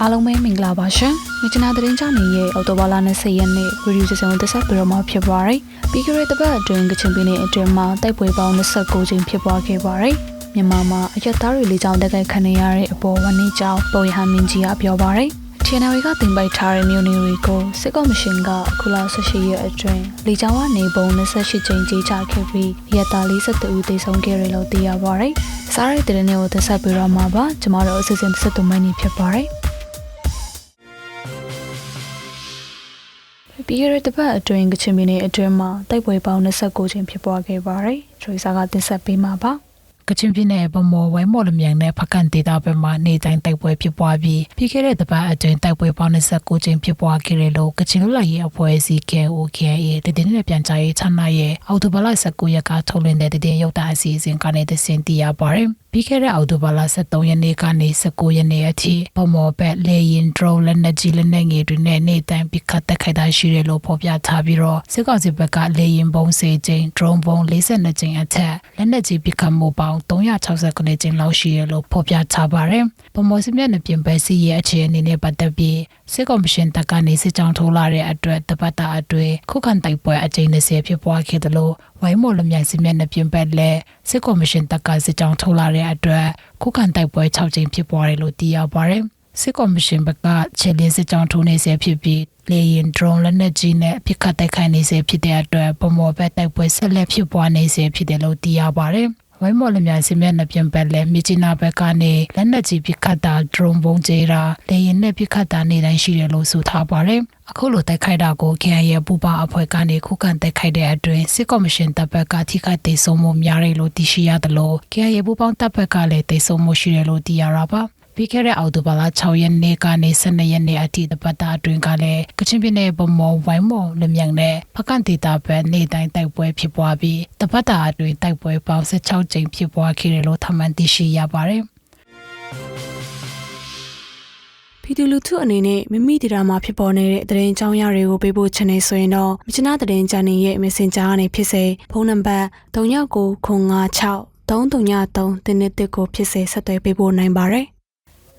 အားလုံးပဲမင်္ဂလာပါရှင်။မြချနာသတင်းကြောင့်နေရဲ့အော်တိုဘာလ20ရက်နေ့ရီဒီယိုစီစဉ်သက်ဆက်ပြီးတော့မှဖြစ်ပွားရယ်။ပြီးခဲ့တဲ့တစ်ပတ်အတွင်းကချင်ပြည်နယ်အတွင်းမှာတိုက်ပွဲပေါင်း29ကြိမ်ဖြစ်ပွားခဲ့ပါရယ်။မြန်မာမှာအရက်သားတွေလေးကြောင့်တက်ခိုက်ခံနေရတဲ့အပေါ်ဝန်ကြီးကြောင့်ပေါ်ရဟမင်းကြီးကပြောပါရယ်။ TNL ကတင်ပိုက်ထားတဲ့မြို့နယ်တွေကိုစစ်ကော်မရှင်ကအခုလ18ရက်အတွင်းလေကြောင်းကနေပုံ28ကြိမ်ကြီးချခဲ့ပြီးရက်သား42ဦးသေဆုံးခဲ့တယ်လို့သိရပါရယ်။စားရတဲ့တဲ့နေ့ကိုသက်ဆက်ပြီးတော့မှာပါ။ကျမတို့အစီအစဉ်သက်ဆက်သူမင်းကြီးဖြစ်ပါရယ်။ပြီးခဲ့တဲ့တစ်ပတ်အတွင်းကချင်ပြည်နယ်အတွင်းမှာတိုက်ပွဲပေါင်း29ကြိမ်ဖြစ်ပွားခဲ့ပါတယ်။ထရီစာကတင်ဆက်ပေးမှာပါ။ ကချင်ပြည်နယ်ဗမော်ဝဲမော်လမြိုင်နဲ့ဖကန်ဒေတာဘက်မှနေတိုင်းတိုက်ပွဲဖြစ်ပွားပြီးပြီးခဲ့တဲ့တပတ်အတွင်းတိုက်ပွဲပေါင်း29ကြိမ်ဖြစ်ပွားခဲ့တယ်လို့ကချင်လူလိုက်ရေးအဖွဲ့အစည်း KOKA တည်တည်နဲ့ပြန်ကြားရေးဌာနရဲ့အော်တိုဘလ19ရက်ကထုတ်လွှင့်တဲ့တည်ရုပ်တာအစီအစဉ်ကနေသင်တည်ရပါတယ်။ပြီးခဲ့တဲ့အောက်တိုဘာလ23ရက်နေ့ကနေ19ရက်နေ့အထိဗမော်ဘက်လေရင် drone လက်နက်ကြီးလက်နက်ငယ်တွေနဲ့နေတိုင်းပစ်ခတ်တက်ခိုက်တာရှိတယ်လို့ဖော်ပြထားပြီးတော့စစ်ကောင်စီဘက်ကလေရင်ပုံစေကျင်း drone ပုံ42ကျင်းအထက်လက်နက်ကြီးပစ်ခတ်မှုပေါင်း369ကျင်းလောက်ရှိရလို့ဖော်ပြထားပါတယ်။ ဗမော်စစ်မျက်နှာပြင်ဘက်စီရဲ့အခြေအနေနဲ့ပတ်သက်ပြီးစစ်ကော်မရှင်တပ်ကနေစစ်ကြောင်းထိုးလာတဲ့အတွက်တပတ်တာအတွင်းခုခံတိုက်ပွဲအကြိမ်20ဖြစ်ပွားခဲ့တယ်လို့ဝိုင်းမော်လမြိုင်စစ်မျက်နှာပြင်ဘက်လည်းစစ်ကော်မရှင်တပ်ကစစ်ကြောင်းထိုးလာတဲ့အတွက်ခုခံတိုက်ပွဲ6ကြိမ်ဖြစ်ပွားတယ်လို့သိရပါတယ်။စစ်ကော်မရှင်ဘက်ကခြေလင်းစစ်ကြောင်းထိုးနေစေဖြစ်ပြီးလေရင် drone လက်နက်ကြီးနဲ့ပြစ်ခတ်တိုက်ခိုက်နေစေဖြစ်တဲ့အတွက်ဗမော်ဘက်တိုက်ပွဲဆက်လက်ဖြစ်ပွားနေစေဖြစ်တယ်လို့သိရပါတယ်။ ဝိုင်းမော်လမြိုင်စင်မြနှပြင်ပက်လဲမြချီနာဘက်ကနေလက်နက်ကြီးပစ်ခတ်တာ drone ပုံကျဲတာလေရင်နဲ့ပစ်ခတ်တာနေတိုင်းရှိတယ်လို့ဆိုထားပါတယ်အခုလိုတိုက်ခိုက်တာကို KNY ပူပါအဖွဲ့ကနေခုခံတိုက်ခိုက်တဲ့အတွင်းစစ်ကော်မရှင်တပ်ဘက်ကထိခိုက်ဒေဆုံးမှုများတယ်လို့သိရှိရတယ်လို့ KNY ပူပေါင်းတပ်ဘက်ကလည်းဒေဆုံးမှုရှိတယ်လို့သိရတာပါ ပြီးခဲ့တဲ့အောက်တိုဘာလ6ရက်နေ့ကနေ12ရက်နေ့အထိတပတ်တာအတွင်းကလည်းကချင်ပြည်နယ်ဗမော်ဝိုင်းမော်လမြိုင်နဲ့ဖကန်ဒေတာဘက်နေ့တိုင်းတိုက်ပွဲဖြစ်ပွားပြီးတပတ်တာအတွင်းတိုက်ပွဲပေါင်း16ကြိမ်ဖြစ်ပွားခဲ့တယ်လို့ထမှန်သိရှိရပါတယ်ပြည်သူလူထုအနေနဲ့မိမိဒေတာမှာဖြစ်ပေါ်နေတဲ့သတင်းအကြောင်းအရာတွေကိုပေးဖို့ချင်နေဆိုရင်တော့မြချနာသတင်းချန်နယ်ရဲ့ Messenger ကနေဖြစ်စေဖုန်းနံပါတ်3996 333တင်းနဲ့တစ်ကိုဖြစ်စေဆက်သွယ်ပေးဖို့နိုင်ပါတယ်။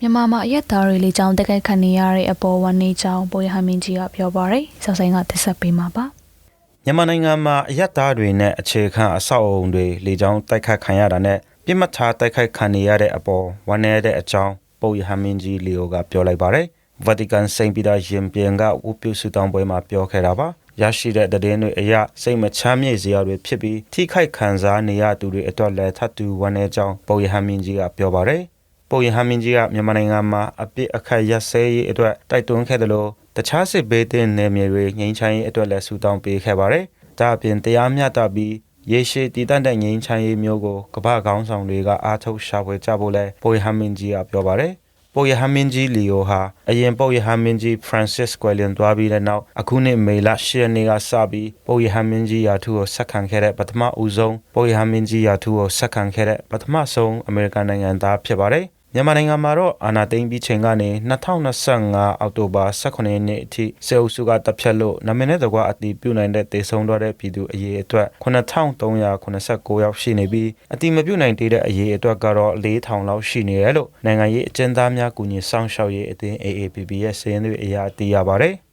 မြန်မာမှာအရက်သားတွေလေးကြောင်းတက်ခိုက်ခံနေရတဲ့အပေါ်ဝန်နေကြောင်းပေါ်ရဟမင်းကြီးကပြောပါရယ်။ဆောက်ဆိုင်ကတက်ဆက်ပေးမှာပါ။မြန်မာနိုင်ငံမှာအယက်သားတွေနဲ့အခြေခံအဆောက်အုံတွေလေကြောင်းတိုက်ခတ်ခံရတာနဲ့ပြစ်မှတ်ထားတိုက်ခိုက်ခံနေရတဲ့အပေါ်ဝန်내တဲ့အကြောင်းပုပ်ယဟမင်းကြီးလီယိုကပြောလိုက်ပါတယ်။ Vatican စိန့်ပီတာရင်ပြင်ကဥပြုစုတောင်းပွဲမှာပြောခဲ့တာပါ။ရရှိတဲ့သတင်းတွေအရစိတ်မချမ်းမြေ့စရာတွေဖြစ်ပြီးထိခိုက်ခံစားနေရသူတွေအတွက်လည်းထပ်တူဝန်내ကြောင်းပုပ်ယဟမင်းကြီးကပြောပါတယ်။ ပုပ်ယဟမင်းကြီးကမြန်မာနိုင်ငံမှာအပြစ်အခတ်ရက်စဲရေးအတွက်တိုက်တွန်းခဲ့တယ်လို့တခြားစစ်ဘေးသင့်နယ်မြေတွေငြိမ်းချမ်းရေးအတွက်လည်းဆုတောင်းပေးခဲ့ပါတယ်။ဒါအပြင်တရားမျှတပြီးရေရှည်တည်တံ့တဲ့ငြိမ်းချမ်းရေးမျိုးကိုကမ္ဘာခေါင်းဆောင်တွေကအားထုတ်ရှာဖွေကြဖို့လဲပုပ်ယဟမင်းကြီးကပြောပါတယ်။ပုပ်ယဟမင်းကြီးလီယိုဟာအရင်ပုပ်ယဟမင်းကြီး Francis ကွယ်လွန်သွားပြီးတဲ့နောက်အခုနှစ်မေလ10ရက်နေ့ကစပြီးပုပ်ယဟမင်းကြီးယာထုကိုဆက်ခံခဲ့တဲ့ပထမဦးဆုံးပုပ်ယဟမင်းကြီးယာထုကိုဆက်ခံခဲ့တဲ့ပထမဆုံးအမေရိကန်နိုင်ငံသားဖြစ်ပါတယ်။ မြန်မာနိုင်ငံမှာတော့အာဏာသိမ်းပြီးချိန်ကနေ2025အောက်တိုဘာ18ရက်နေ့အထိစေအုပ်စုကတပ်ဖြတ်လို့နာမည်နဲ့တကွာအတီးပြုတ်နိုင်တဲ့တေဆုံးတော့တဲ့ပြည်သူအရေးအတွက်9389ယောက်ရှိနေပြီးအတီးမပြုတ်နိုင်သေးတဲ့အရေးအတွက်ကတော့4000လောက်ရှိနေတယ်လို့နိုင်ငံရေးအကျဉ်းသားများကူညီဆောင်ရှောက်ရေးအသင်း AAPP ရဲ့စာရင်းတွေအရသိရပါတယ်။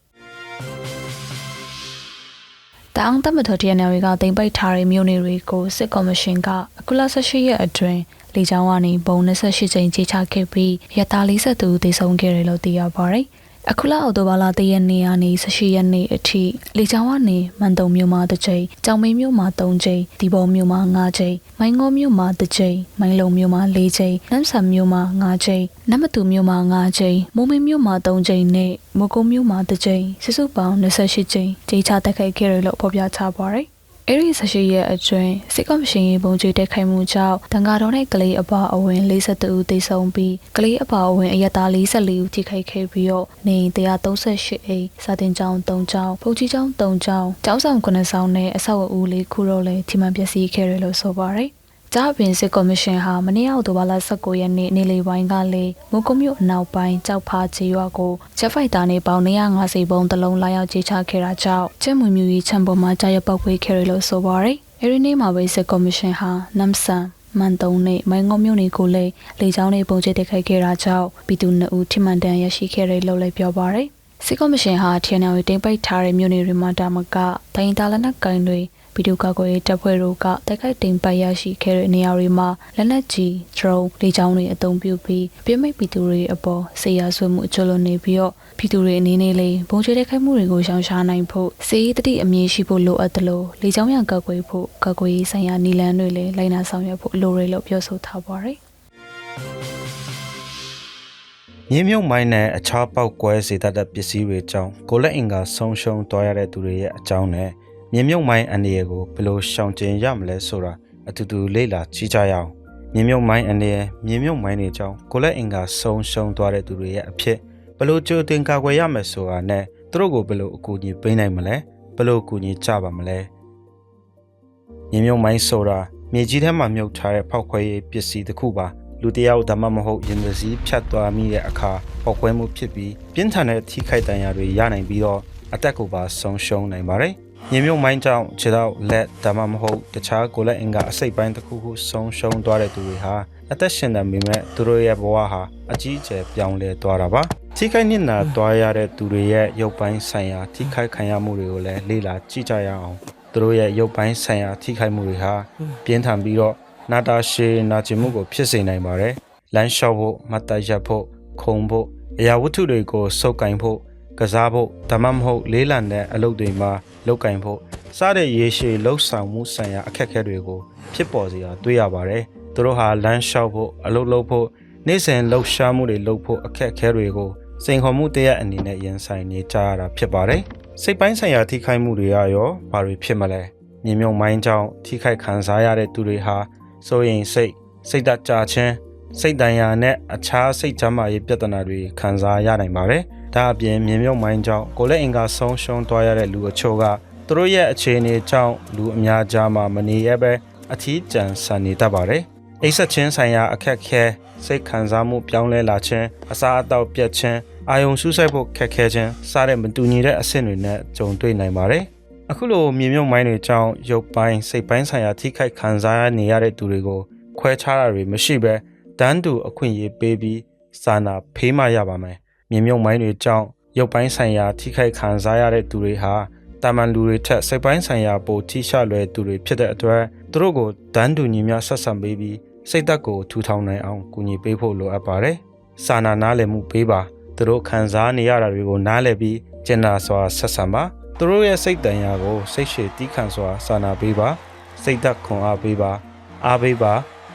တအောင်တမတော် TNL ကတင်ပိတ်ထားတဲ့မြို့နယ်တွေကိုစစ်ကော်မရှင်ကအခုလ18ရက်အတွင်းလေကြောင်းကနေဘုံ28ကြိမ်ကြီးချခဲ့ပြီးရတာ42ဦးသေဆုံးခဲ့တယ်လို့သိရပါတယ်။ အခုလအောက်တိုဘာလ3ရက်နေ့ကနေ18ရက်နေ့အထိလေကြောင်းကနေမန်တုံမြို့မှာတစ်ကြိမ်၊ကြောင်မင်းမြို့မှာ3ကြိမ်၊ဒီပေါ်မြို့မှာ5ကြိမ်၊မိုင်းငေါမြို့မှာ1ကြိမ်၊မိုင်းလုံမြို့မှာ4ကြိမ်၊နမ်ဆန်မြို့မှာ5ကြိမ်၊နမတူမြို့မှာ5ကြိမ်၊မိုးမင်းမြို့မှာ3ကြိမ်နဲ့မကုံမြို့မှာ1ကြိမ်စုစုပေါင်း28ကြိမ်ကြေးချတက်ခိုက်ခဲ့တယ်လို့ဖော်ပြထားပါတယ်။ အဲ့ဒီဆက်ရှိရဲ့အတွင်းစစ်ကော်မရှင်ရေပုံကျွေးတက်ခိုင်မှုကြောင့်တန်ဃာတော်နဲ့ကလေးအပါအဝင်42ဦးသေဆုံးပြီးကလေးအပါအဝင်အရတာ44ဦးထိခိုက်ခဲ့ပြီးတော့နေ138အိမ်စာတင်ကျောင်း3ကျောင်းဖုန်ကြီးကျောင်း3ကျောင်းကျောင်းဆောင်9ဆောင်နဲ့အဆောက်အဦလေးခုတော့လည်းထိမှန်ပျက်စီးခဲ့တယ်လို့ဆိုပါတယ် ကြပင်စစ်ကော်မရှင်ဟာမနေ့အောက်တိုဘာလ19ရက်နေ့နေ့လယ်ပိုင်းကလေမုံကုံမြို့အနောက်ပိုင်းကြောက်ဖားချေရွာကိုချက်ဖိုက်တာနေပေါင်း150ဘုံတလုံးလာရောက်ကြေချခဲ့တာကြောင့်ကျက်မွေမြူကြီးချံပေါ်မှာကြာရပောက်ခွေခဲ့ရလို့ဆိုပါရယ်အဲဒီနေ့မှာပဲစစ်ကော်မရှင်ဟာနမ်ဆန်မန်တုံနဲ့မိုင်းငုံမြို့နယ်ကိုလည်းလေကြောင်းနဲ့ပုံကျတိုက်ခိုက်ခဲ့တာကြောင့်ပြည်သူနှစ်ဦးထိမှန်တန်ရရှိခဲ့တယ်လို့လည်းပြောပါရယ်စစ်ကော်မရှင်ဟာထီနယ်ဝေတင်ပိတ်ထားတဲ့မြို့နယ်တွေမှာတာမကဒိုင်တာလနက်ကိုင်တွေ ဗီဒီယိုကာကွယ်ရေးတပ်ဖွဲ့တို့ကတိုက်ခိုက်တင်ပတ်ရရှိခဲ့တဲ့နေရာတွေမှာလက်နက်ကြီး drone လေကြောင်းတွေအသုံးပြုပြီးပြစ်မိတ်ပြည်သူတွေအပေါ်ဆေးရဆွေးမှုအကျလွန်နေပြီးတော့ပြည်သူတွေအနေနဲ့လည်းဘုံကျတိုက်ခိုက်မှုတွေကိုရှောင်ရှားနိုင်ဖို့စေရေးတတိအမြင့်ရှိဖို့လိုအပ်တယ်လို့လေကြောင်းရန်ကာကွယ်ဖို့ကာကွယ်ရေးဆိုင်ရာနည်းလမ်းတွေလည်းလိုက်နာဆောင်ရွက်ဖို့လိုရလို့ပြောဆိုထားပါရယ်မြေမြုပ်မိုင်းနဲ့အခြားပောက်ကွဲစေတတ်တဲ့ပစ္စည်းတွေကြောင့်ကိုလက်အင်ကဆုံးရှုံးသွားရတဲ့သူတွေရဲ့အကြောင်းနဲ့ မြေမြုပ်မိုင်းအနေရကိုဘယ်လိုရှောင်ကျဉ်ရမလဲဆိုတာအတူတူလေ့လာကြည့်ကြရအောင်မြေမြုပ်မိုင်းအနေရမြေမြုပ်မိုင်းတွေကြောင့်ကိုလက်အင်ကဆုံးရှုံးသွားတဲ့သူတွေရဲ့အဖြစ်ဘယ်လိုကြိုတင်ကာကွယ်ရမလဲဆိုတာနဲ့သူတို့ကိုဘယ်လိုအကူအညီပေးနိုင်မလဲဘယ်လိုအကူအညီကြပါမလဲမြေမြုပ်မိုင်းဆိုတာမြေကြီးထဲမှာမြုပ်ထားတဲ့ဖောက်ခွဲရေးပစ္စည်းတစ်ခုပါလူတစ်ယောက်ဒါမှမဟုတ်ရင်စည်းဖြတ်သွားမိတဲ့အခါပောက်ကွဲမှုဖြစ်ပြီးပြင်းထန်တဲ့ထိခိုက်ဒဏ်ရာတွေရနိုင်ပြီးတော့အသက်ကိုပါဆုံးရှုံးနိုင်ပါတယ်။ မြေမြုပ်မိုင်းကြောင့်ခြေထောက်လက်ဒါမှမဟုတ်တခြားကိုယ်လက်အင်္ဂါအစိတ်ပိုင်းတစ်ခုခုဆုံးရှုံးသွားတဲ့သူတွေဟာအသက်ရှင်နေပေမဲ့သူတို့ရဲ့ဘဝဟာအကြီးအကျယ်ပြောင်းလဲသွားတာပါ။ထိခိုက်နစ်နာသွားရတဲ့သူတွေရဲ့ရုပ်ပိုင်းဆိုင်ရာထိခိုက်ခံရမှုတွေကိုလည်းလေ့လာကြည့်ကြရအောင်။သူတို့ရဲ့ရုပ်ပိုင်းဆိုင်ရာထိခိုက်မှုတွေဟာပြင်းထန်ပြီးတော့နာတာရှည်နာကျင်မှုကိုဖြစ်စေနိုင်ပါတယ်။လမ်းလျှောက်ဖို့မတ်တရက်ဖို့ခုံဖို့အရာဝတ္ထုတွေကိုစုပ်ကင်ဖို့ ကစားဖို့ဒါမှမဟုတ်လေးလံတဲ့အလုပ်တွေမှာလုပ်ကင်ဖို့စတဲ့ရေရှည်လှုပ်ဆောင်မှုဆိုင်ရာအခက်အခဲတွေကိုဖြစ်ပေါ်စေတာတွေ့ရပါတယ်။သူတို့ဟာလမ်းလျှောက်ဖို့အလုပ်လုပ်ဖို့နေ့စဉ်လှုပ်ရှားမှုတွေလုပ်ဖို့အခက်အခဲတွေကိုစိန်ခေါ်မှုတရက်အနေနဲ့ရင်ဆိုင်နေကြရတာဖြစ်ပါတယ်။စိတ်ပိုင်းဆိုင်ရာထိခိုက်မှုတွေရောဘာတွေဖြစ်မလဲ။မြေမြုံမိုင်းကြောင့်ထိခိုက်ခံစားရတဲ့သူတွေဟာစိုးရိမ်စိတ်စိတ်ဓာတ်ကြခြင်းစိတ်တန်ရာနဲ့အခြားစိတ်ချမ်းသာရေးပြဿနာတွေခံစားရနိုင်ပါတယ်။ ဒါအပြင်မြင်မြုပ်မိုင်းကြောင့်ကိုယ်လက်အင်္ဂါဆုံးရှုံးသွားရတဲ့လူအချို့ကသူတို့ရဲ့အခြေအနေကြောင့်လူအများကြားမှာမနေရပဲအထီးကျန်ဆန်နေတတ်ပါတယ်။အိပ်ဆက်ခြင်းဆိုင်ရာအခက်ခဲစိတ်ခံစားမှုပြောင်းလဲလာခြင်းအစာအသောက်ပြတ်ခြင်းအာယုံစူးစိုက်ဖို့ခက်ခဲခြင်းစတဲ့မတူညီတဲ့အဆင့်တွေနဲ့ကြုံတွေ့နိုင်ပါတယ်။အခုလိုမြေမြုပ်မိုင်းတွေကြောင့်ရုပ်ပိုင်းစိတ်ပိုင်းဆိုင်ရာထိခိုက်ခံစားနေရတဲ့သူတွေကိုခွဲခြားတာတွေမရှိဘဲတန်းတူအခွင့်အရေးပေးပြီးစာနာဖေးမှရပါမယ်။ မြေမြုပ်မိုင်းတွေကြောင့်ရုပ်ပိုင်းဆိုင်ရာထိခိုက်ခံစားရတဲ့သူတွေဟာတာမန်လူတွေထက်စိတ်ပိုင်းဆိုင်ရာပိုထိရှလွယ်သူတွေဖြစ်တဲ့အတွက်သူတို့ကိုတန်းတူညီမျှဆက်ဆံပေးပြီးစိတ်သက်ကိုထူထောင်နိုင်အောင်ကူညီပေးဖို့လိုအပ်ပါတယ်။စာနာနားလည်မှုပေးပါသူတို့ခံစားနေရတာတွေကိုနားလည်ပြီးကျင်နာစွာဆက်ဆံပါသူတို့ရဲ့စိတ်တန်ရာကိုစိတ်ရှည်တီးခံစွာစာနာပေးပါစိတ်သက်ခွန်အားပေးပါအားပေးပါ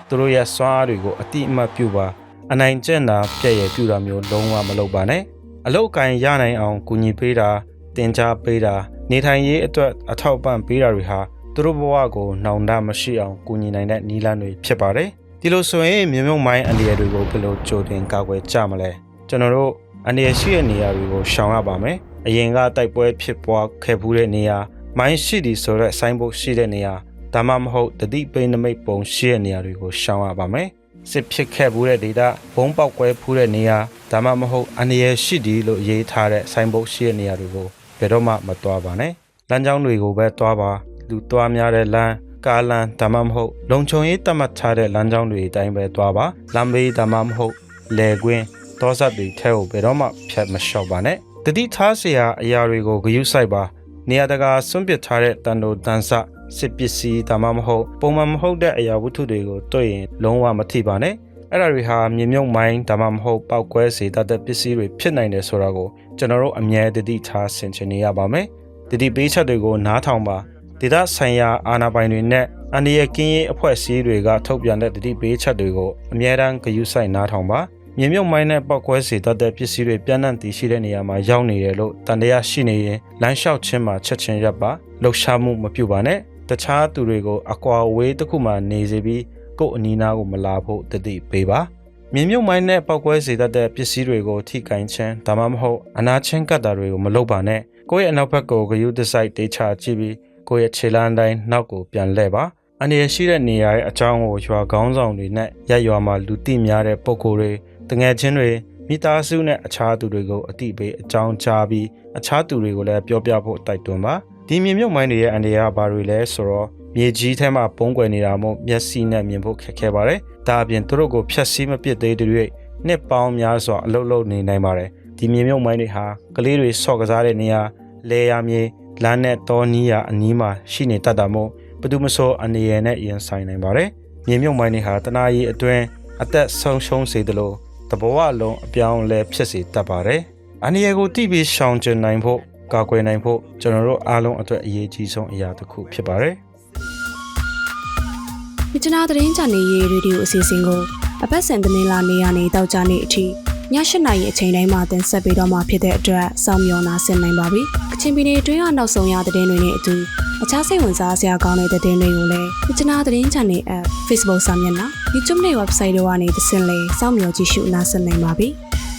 သူတို့ရဲ့စွမ်းအားတွေကိုအတိအမှတ်ပြုပါ အနိုင်ကျင့်တာပြည့်ရပြုတာမျိုးလုံးဝမလုပ်ပါနဲ့အလုတ်ကင်ရနိုင်အောင်ကူညီပေးတာတင် जा ပေးတာနေထိုင်ရေးအတွက်အထောက်ပံ့ပေးတာတွေဟာသူတို့ဘဝကိုနှောင်တမရှိအောင်ကူညီနိုင်တဲ့နည်းလမ်းတွေဖြစ်ပါတယ်ဒီလိုဆိုရင်မြေမြုပ်မိုင်းအန္တရာယ်တွေကိုဘယ်လိုကြိုတင်ကာကွယ်ကြမလဲကျွန်တော်တို့အန္တရာယ်ရှိတဲ့နေရာတွေကိုရှောင်ရပါမယ်အရင်ကတိုက်ပွဲဖြစ်ပွားခဲ့ဖူးတဲ့နေရာမိုင်းရှိသည်ဆိုတဲ့ဆိုင်းဘုတ်ရှိတဲ့နေရာဒါမှမဟုတ်တတိပိနမိတ်ပုံရှိတဲ့နေရာတွေကိုရှောင်ရပါမယ် စစ်ဖြစ်ခဲ့ဘူးတဲ့ဒေတာဘုံပေါက်ကွဲဖူးတဲ့နေရာဒါမှမဟုတ်အန္တရာယ်ရှိတယ်လို့ရေးထားတဲ့ဆိုင်းဘုတ်ရှိတဲ့နေရာတွေကိုဘယ်တော့မှမသွားပါနဲ့လမ်းကြောင်းတွေကိုပဲသွားပါလူသွားများတဲ့လမ်းကားလမ်းဒါမှမဟုတ်လုံခြုံရေးတတ်မှတ်ထားတဲ့လမ်းကြောင်းတွေအတိုင်းပဲသွားပါလမ်းဘေးဒါမှမဟုတ်လယ်ကွင်းတောဆက်တွေထဲကိုဘယ်တော့မှဖြတ်မလျှော့ပါနဲ့တတိထားစရာအရာတွေကိုဂရုစိုက်ပါနေရာတကာဆွန့်ပစ်ထားတဲ့တန်တို့တန်ဆ စစ်ပစ္စည်းဒါမှမဟုတ်ပုံမှန်မဟုတ်တဲ့အရာဝတ္ထုတွေကိုတွေ့ရင်လုံးဝမထိပါနဲ့အဲ့ဒါတွေဟာမြေမြုပ်မိုင်းဒါမှမဟုတ်ပောက်ကွဲစေတတ်တဲ့ပစ္စည်းတွေဖြစ်နိုင်တယ်ဆိုတာကိုကျွန်တော်တို့အမြဲတတိထားဆင်ခြင်နေရပါမယ်တတိပေးချက်တွေကိုနားထောင်ပါဒေသဆိုင်ရာအာဏာပိုင်တွေနဲ့အန္တရာယ်ကင်းရေးအဖွဲ့အစည်းတွေကထုတ်ပြန်တဲ့တတိပေးချက်တွေကိုအမြဲတမ်းဂရုစိုက်နားထောင်ပါမြေမြုပ်မိုင်းနဲ့ပောက်ကွဲစေတတ်တဲ့ပစ္စည်းတွေပြန့်နှံ့တည်ရှိတဲ့နေရာမှာရောက်နေတယ်လို့တန်တရားရှိနေရင်လမ်းလျှောက်ခြင်းမှာချက်ချင်းရပ်ပါလှုပ်ရှားမှုမပြုပါနဲ့ တခြားသူတွေကိုအကွာအဝေးတစ်ခုမှနေစေပြီးကိုယ့်အနီးနားကိုမလာဖို့တတိပေးပါမြေမြုပ်မိုင်းနဲ့ပောက်ကွဲစေတတ်တဲ့ပစ္စည်းတွေကိုထိကင်ခြင်းဒါမှမဟုတ်အနာချင်းကတ်တာတွေကိုမလုပ်ပါနဲ့ကိုယ့်ရဲ့အနောက်ဘက်ကိုဂယုတစိုက်တေချာကြည့်ပြီးကိုယ့်ရဲ့ခြေလမ်းတိုင်းနောက်ကိုပြန်လှည့်ပါအနေရရှိတဲ့နေရာရဲ့အကြောင်းကိုရွာကောင်းဆောင်တွေနဲ့ရက်ရွာမှာလူသိများတဲ့ပုံကိုယ်တွေတငယ်ချင်းတွေမိသားစုနဲ့အခြားသူတွေကိုအတိပေးအကြောင်းကြားပြီးအခြားသူတွေကိုလည်းပြောပြဖို့တိုက်တွန်းပါ ဒီမြေမြုပ်မိုင်းတွေရဲ့အန္တရာယ်ဘာတွေလဲဆိုတော့မြေကြီးထဲမှာပုံကွယ်နေတာမို့မျက်စိနဲ့မြင်ဖို့ခက်ခဲပါတယ်။ဒါအပြင်သူတို့ကိုဖျက်ဆီးမပစ်သေးတဲ့၍နှစ်ပေါင်းများစွာအလုလုနေနိုင်ပါတယ်။ဒီမြေမြုပ်မိုင်းတွေဟာကလေးတွေဆော့ကစားတဲ့နေရာလဲရမြေလမ်းနဲ့တောနီးရာအနီးမှာရှိနေတတ်တာမို့ဘယ်သူမဆိုအနေရနဲ့ရင်ဆိုင်နိုင်ပါတယ်။မြေမြုပ်မိုင်းတွေဟာတနာရီအတွင်းအသက်ဆုံးရှုံးစေသလိုတဘဝလုံးအပြောင်းအလဲဖြစ်စေတတ်ပါတယ်။အနေရကိုတိပြီးရှောင်ကျဉ်နိုင်ဖို့ ကာကွယ်နိုင်ဖို့ကျွန်တော်တို့အားလုံးအတွက်အရေးကြီးဆုံးအရာတစ်ခုဖြစ်ပါတယ်။မြချနာသတင်းချန်နယ်ရေးရေဒီယိုအစီအစဉ်ကိုအပတ်စဉ်သတင်းလာနေရနေတောက်ကြနေအထိည၈နာရီအချိန်တိုင်းမှာတင်ဆက်ပေးတော့မှာဖြစ်တဲ့အတွက်စောင့်မျှော်နာဆင်နိုင်ပါပြီ။ကချင်ပြည်နယ်အတွင်းကနောက်ဆုံးရသတင်းတွေနဲ့အတူအခြားစိတ်ဝင်စားစရာကောင်းတဲ့သတင်းတွေကိုလည်းမြချနာသတင်းချန်နယ် app Facebook စာမျက်နှာ YouTube နဲ့ website တို့ကနေသင်လေစောင့်မျှော်ကြည့်ရှုနားဆင်နိုင်ပါပြီ။